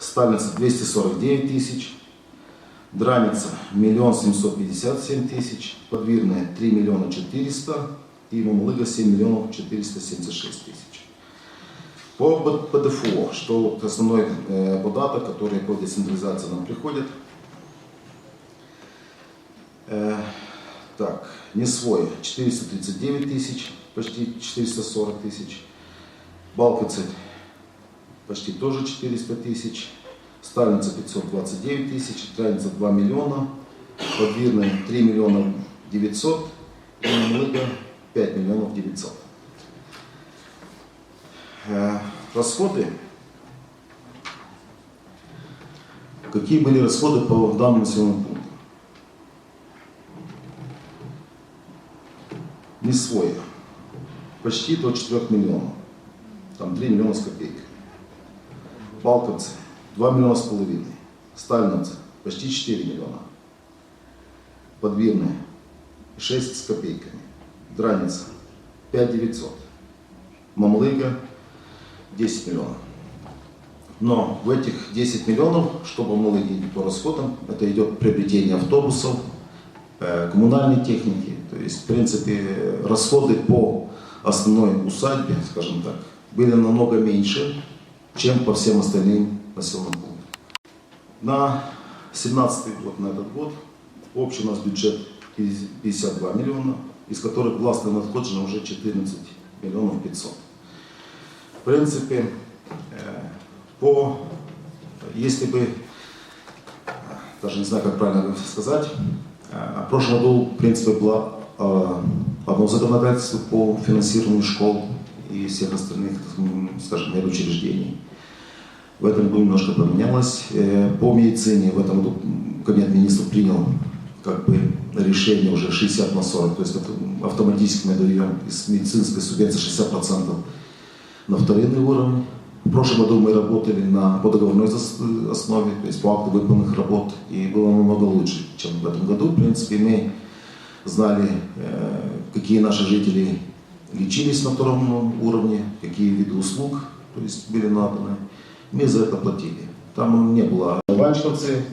Стальница 249 тысяч, Драница 1 757 тысяч, Подвірне 3 миллиона 400 и Мамалыга 7 миллионов 476 тысяч. По ПДФО, что основной э, податок, который по децентрализации нам приходит. Э, так, не свой 439 тысяч, почти 440 тысяч. Балковцы почти тоже 400 тысяч. Стальница 529 тысяч, Траница 2 миллиона, Подвирная 3 миллиона 900 и Мамлыга 5 миллионов 900. Э, Расходы. Какие были расходы по данному населенному пункту? Не свой. Почти до 4 миллионов. Там 3 миллиона с копейкой. Балковцы 2 миллиона с половиной. Стальница почти 4 миллиона. Подвирная 6 с копейками. Драница 5 900. Мамлыга 10 миллионов. Но в этих 10 миллионов, что по Мамлыге по расходам, это идет приобретение автобусов, э, коммунальной техники. То есть, в принципе, расходы по основной усадьбе, скажем так, были намного меньше, чем по всем остальным населенным пунктам. На 17 год, на этот год, общий у нас бюджет 52 миллиона, из которых властно надходжено уже 14 миллионов 500. В принципе, э, по, если бы, э, даже не знаю, как правильно сказать, э, в прошлом году, в принципе, было э, одно законодательство по финансированию школ и всех остальных, скажем, медучреждений. В этом году немножко поменялось. Э, По медицине в этом году Кабинет министров принял как бы решение уже 60 на 40, то есть автоматически мы даем из медицинской субвенции 60% на вторинный уровень. В прошлом году мы работали на подоговорной основе, то есть по акту выполненных работ, и было намного лучше, чем в этом году. В принципе, мы знали, э, какие наши жители лечились на втором уровне, какие виды услуг то есть были наданы. Мы за это платили. Там не было Ванчковцы,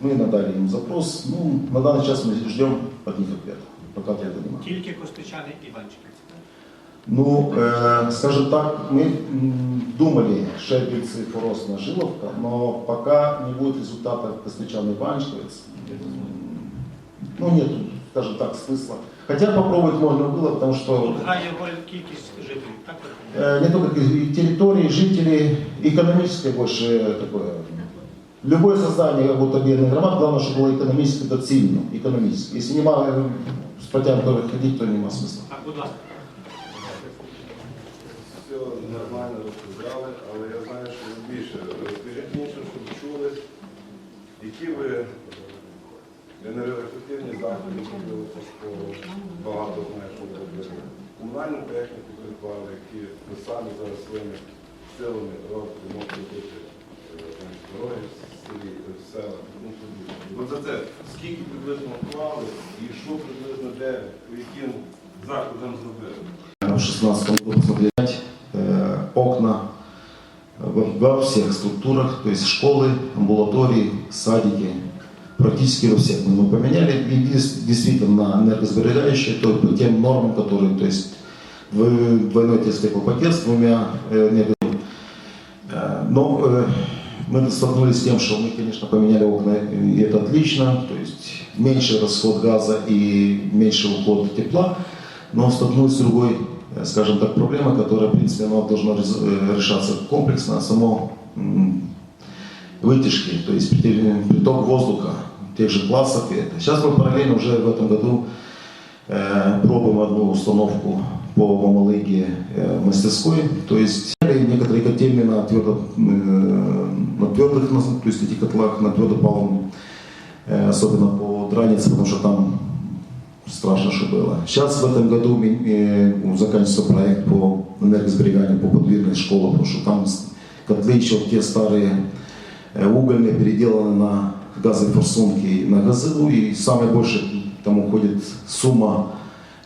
мы надали им запрос. Ну, на данный час мы ждем от них ответа. Пока ответа немає. Тільки костичани і Іванчиківці. Ну, э, скажем так, мы м, думали Шербиц и Форосна Жиловка, но пока не будет результата Костычан и Баншковец, ну, нет, скажем так, смысла. Хотя попробовать можно было, потому что Тут грає роль кількість жителів, так? ви розумієте? э, не только и территории, жители, экономическое больше такое. Любое создание вот объединенных громад, главное, чтобы было экономически доцільно, экономически. Если нема э, с потямкой ходить, то нема смысла. Так, будь ласка. Все нормально розказали, але я знаю, що ви більше. Розкажіть іншим, щоб чули, які ви Енергоефективні заходи зробили багато що ви. Комунальну техніку придбали, які ви самі зараз своїми силами можете робити е, дороги в селі, в селах. От за це скільки приблизно вклали і що приблизно де, яким заходам зробили? в 16 году посмотреть окна во, всех структурах, то есть школы, амбулатории, садики, практически во всех. Мы поменяли и действительно на энергосберегающие, то по тем нормам, которые, то есть дво- двойной теплопакет с двумя э, энерго- Э, Но э, мы столкнулись с тем, что мы, конечно, поменяли окна, и это отлично, то есть меньше расход газа и меньше уход тепла, но столкнулись с другой, скажем так, проблемой, которая, в принципе, она должна решаться комплексно, само м, вытяжки, то есть прит- приток воздуха тех же классов. И это. Сейчас мы параллельно уже в этом году э, пробуем одну установку по Мамалыге э, мастерской, то есть некоторые котельные на, твердо, э, на твердых, на- то есть эти котлах на твердопалом, э, особенно по дранице, потому что там страшно, что было. Сейчас в этом году э, заканчивается проект по энергосбереганию, по подвижной школе, потому что там котлы еще те старые э, угольные переделаны на газовые форсунки и на газовую, и самое больше там уходит сумма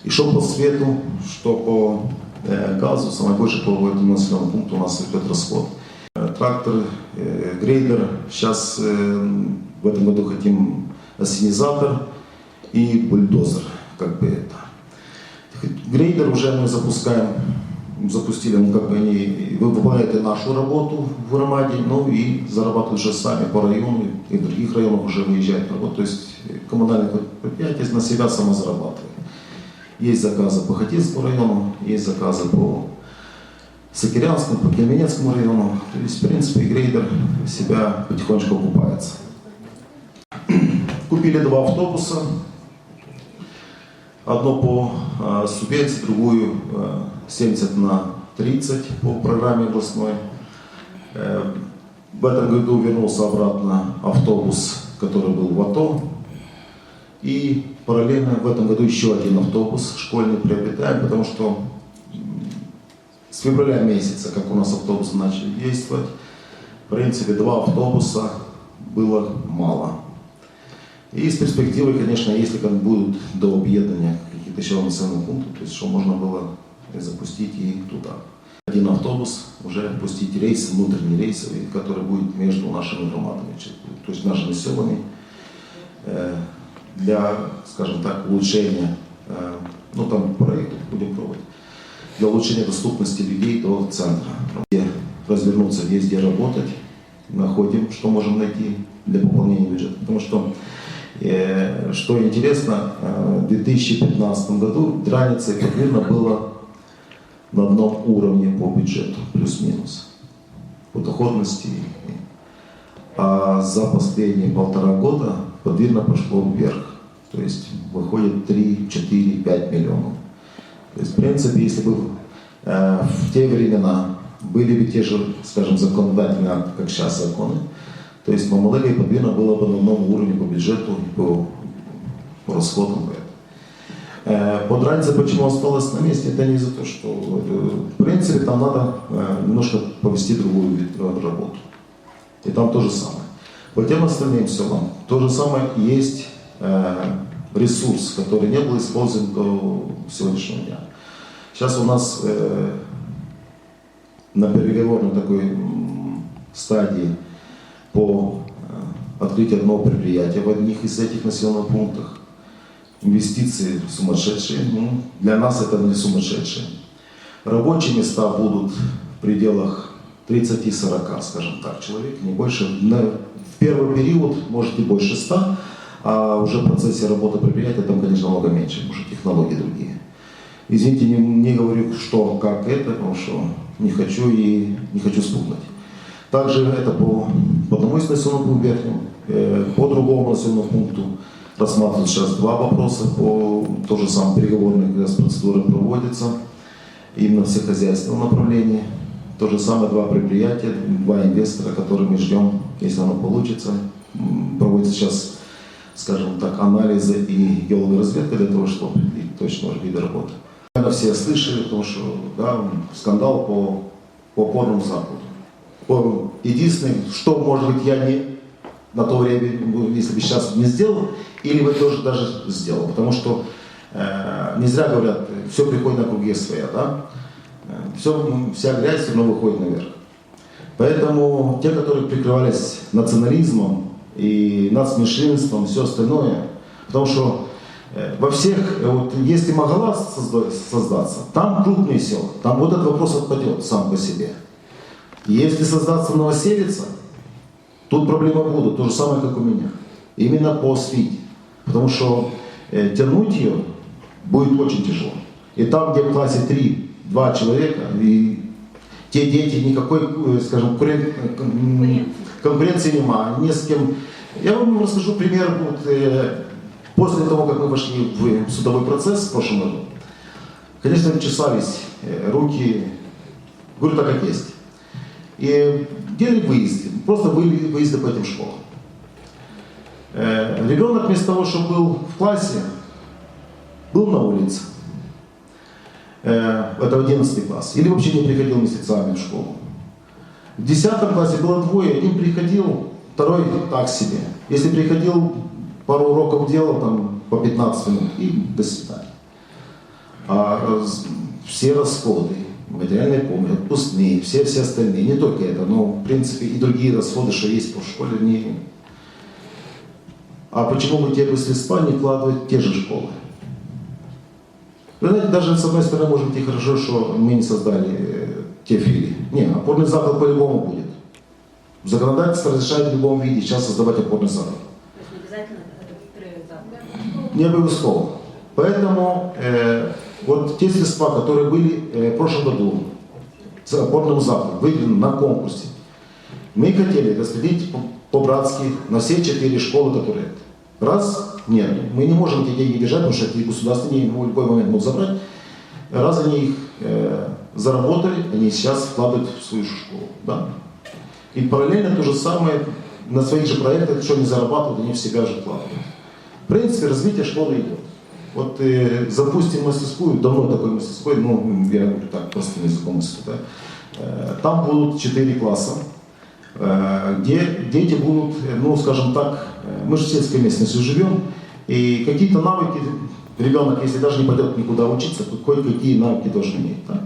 и что по свету, что по э, газу, самое больше по этому населенному пункту у нас идет расход. Э, трактор, э, грейдер. Сейчас э, в этом году хотим ассенизатор и бульдозер. Как бы это. Грейдер уже мы запускаем, запустили, ну как бы они вы- выполняют нашу работу в громаде, ну и зарабатывают уже сами по району и в других районах уже выезжают на работу. То есть коммунальное предприятие на себя само зарабатывает. Есть заказы по Хотинскому району, есть заказы по Сокирянскому, по Кельменецкому району. То есть, в принципе, грейдер себя потихонечку окупается. Купили два автобуса. Одно по э, субвенции, другую э, 70 на 30 по программе областной. Э, в этом году вернулся обратно автобус, который был в АТО. И параллельно в этом году еще один автобус школьный приобретаем, потому что с февраля месяца, как у нас автобусы начали действовать, в принципе, два автобуса было мало. И с перспективой, конечно, если как будут до объединения какие-то еще населенные пункты, то есть что можно было запустить и туда. Один автобус уже пустить рейс, внутренний рейсовый, который будет между нашими громадами, то есть нашими селами, э, для, скажем так, улучшения, э, ну там проект будем пробовать, для улучшения доступности людей до центра. Где развернуться, где работать, находим, что можем найти для пополнения бюджета. Потому что, что интересно, э, в 2015 году Дранице примерно было на одном уровне по бюджету, плюс-минус, по доходности. А за последние полтора года подвижно пошло вверх. То есть выходит 3, 4, 5 миллионов. То есть, в принципе, если бы э, в те времена были бы те же, скажем, законодательные как сейчас законы, то есть Мамалыга и Подвина было бы на одном уровне по бюджету и по, расходам. Э, Под разница, почему осталось на месте, это не за то, что э, в принципе там надо э, немножко повести другую работу. И там то же самое. По тем остальным селам то же самое есть ресурс, который не был использован до сегодняшнего дня. Сейчас у нас на переговорной такой стадии по э, открытию одного предприятия в одних из этих населенных пунктах. Инвестиции сумасшедшие, ну, для нас это не сумасшедшие. Рабочие места будут в пределах 30-40, скажем так, человек, не больше. В первый период, может и больше 100, а уже в процессе работы предприятия там, конечно, много меньше, потому что технологии другие. Извините, не, не говорю, что, как это, потому что не хочу и не хочу спугнуть. Также это по, по одному из населенных пунктов по другому населенному пункту рассматривают сейчас два вопроса по то же самое переговорные как раз процедуры проводятся именно в всехозяйственном направлении. То же самое два предприятия, два инвестора, которые мы ждем, если оно получится. Проводится сейчас, скажем так, анализы и геологоразведка для того, чтобы определить точно виды работы. Наверное, все слышали, потому что да, скандал по, по опорному закладу. По- Единственное, что, может быть, я не на то время, ну, если бы сейчас не сделал, или бы тоже даже сделал. Потому что э, не зря говорят, все приходит на круге своя, да? все, вся грязь все равно выходит наверх. Поэтому те, которые прикрывались национализмом и нацменьшинством, все остальное, потому что э, во всех, э, вот если созда- создаться, там крупные села, там вот этот вопрос отпадет сам по себе. Если создаться новоселица, тут проблемы будут, то же самое, как у меня. Именно по свите. Потому что э, тянуть ее будет очень тяжело. И там, где в классе 3, 2 человека, и те дети никакой, э, скажем, конкурен- м, конкуренции нема, не с кем. Я вам расскажу пример. Вот, э, после того, как мы вошли в судовой процесс в прошлом году, конечно, чесались э, руки, говорю так, как есть. И делали выезды, просто были выезды по этим школам. Э, Ребенок вместо того, чтобы был в классе, был на улице. Э, Это 11 класс. Или вообще не приходил месяцами в школу. В 10 классе было двое, один приходил, второй так себе. Если приходил, пару уроков делал, там по 15 минут и до свидания. А раз- все расходы, материальная помощь, отпускные, все, все остальные, не только это, но в принципе и другие расходы, что есть по школе, не... А почему бы те бы средства не вкладывать в те же школы? Вы знаете, даже с одной стороны, может быть, и хорошо, что мы не создали э, те филии. Не, опорный заклад по-любому будет. Законодательство разрешает в любом виде сейчас создавать опорный заклад. То есть не обязательно это. Не обовязково. Поэтому э, вот те средства, которые были э, в прошлом году с опорным закладом, выиграны на конкурсе, мы хотели распределить по- по-братски на все четыре школы, которые. Раз, нет, мы не можем эти деньги держать, потому что эти государственные деньги в любой момент могут забрать. Раз они их э, заработали, они сейчас вкладывают в свою школу. Да? И параллельно то же самое на своих же проектах, что они зарабатывают, они в себя же вкладывают. В принципе, развитие школы идет. Вот э, запустим мастерскую, давно такой мастерской, ну, я говорю так, простым языком, да, э, там будут четыре класса, э, где дети будут, э, ну, скажем так, э, мы же в сельской местности живем, и какие-то навыки ребенок, если даже не пойдет никуда учиться, то кое-какие навыки должен иметь. Да?